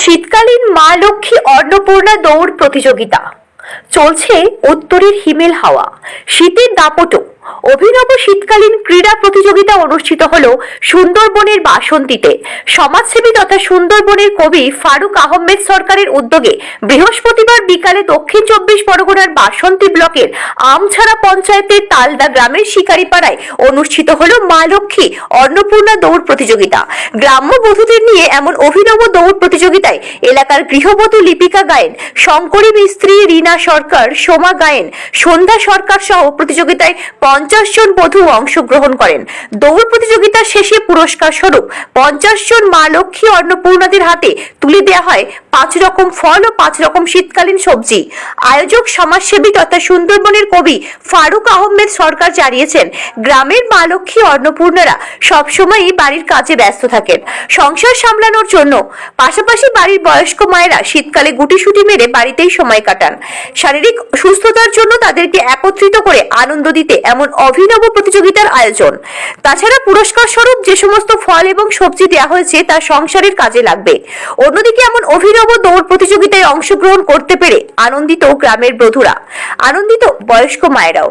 শীতকালীন মা লক্ষ্মী অন্নপূর্ণা দৌড় প্রতিযোগিতা। চলছে উত্তরের হিমেল হাওয়া। শীতের দাপটও অভিনব শীতকালীন ক্রীড়া প্রতিযোগিতা অনুষ্ঠিত হল সুন্দরবনের বাসন্তীতে। সমাজসেবী তথা সুন্দরবনের কবি ফারুক আহমেদ সরকারের উদ্যোগে বৃহস্পতিবার বিকালে দক্ষিণ চব্বিশ পরগনার বাসন্তী ব্লকের আমছাড়া পঞ্চায়েতের তালদা গ্রামের শিকারিপাড়ায় অনুষ্ঠিত হল মা লক্ষ্মী অন্নপূর্ণা দৌড় প্রতিযোগিতা। গ্রাম্য বধূদের নিয়ে এমন অভিনব দৌড় প্রতিযোগিতায় এলাকার গৃহবধূ লিপিকা গায়েন, শঙ্করী মিস্ত্রি রীনা সরকার, সোমা গায়েন, সন্ধ্যা সরকার সহ প্রতিযোগিতায় পঞ্চাশ জন বধূ অংশগ্রহণ করেন। দৌড় প্রতিযোগিতা শেষে পুরস্কার স্বরূপ পঞ্চাশ জন মা লক্ষ্মী অন্নপূর্ণাদের হাতে তুলে দেওয়া হয় পাঁচ রকম ফল ও পাঁচ রকম শীতকালীন সবজি। আয়োজক সমাজসেবী তথা সুন্দরবনের কবি ফারুক আহমেদ সরকার জানিয়েছেন, গ্রামের মা লক্ষ্মী অন্নপূর্ণারা সবসময়ই বাড়ির কাজে ব্যস্ত থাকেন। সংসার সামলানোর জন্য পাশাপাশি বাড়ির বয়স্ক মায়েরা শীতকালে গুটিসুটি মেরে বাড়িতেই সময় কাটান। শারীরিক সুস্থতার জন্য তাদেরকে একত্রিত করে আনন্দ দিতে এমন অভিনব প্রতিযোগিতার আয়োজন। তাছাড়া পুরস্কার স্বরূপ যে সমস্ত ফল এবং সবজি দেওয়া হয়েছে তা সংসারের কাজে লাগবে। অন্যদিকে এমন অভিনব দৌড় প্রতিযোগিতায় অংশগ্রহণ করতে পেরে আনন্দিত গ্রামের বধুরা, আনন্দিত বয়স্ক মায়েরাও।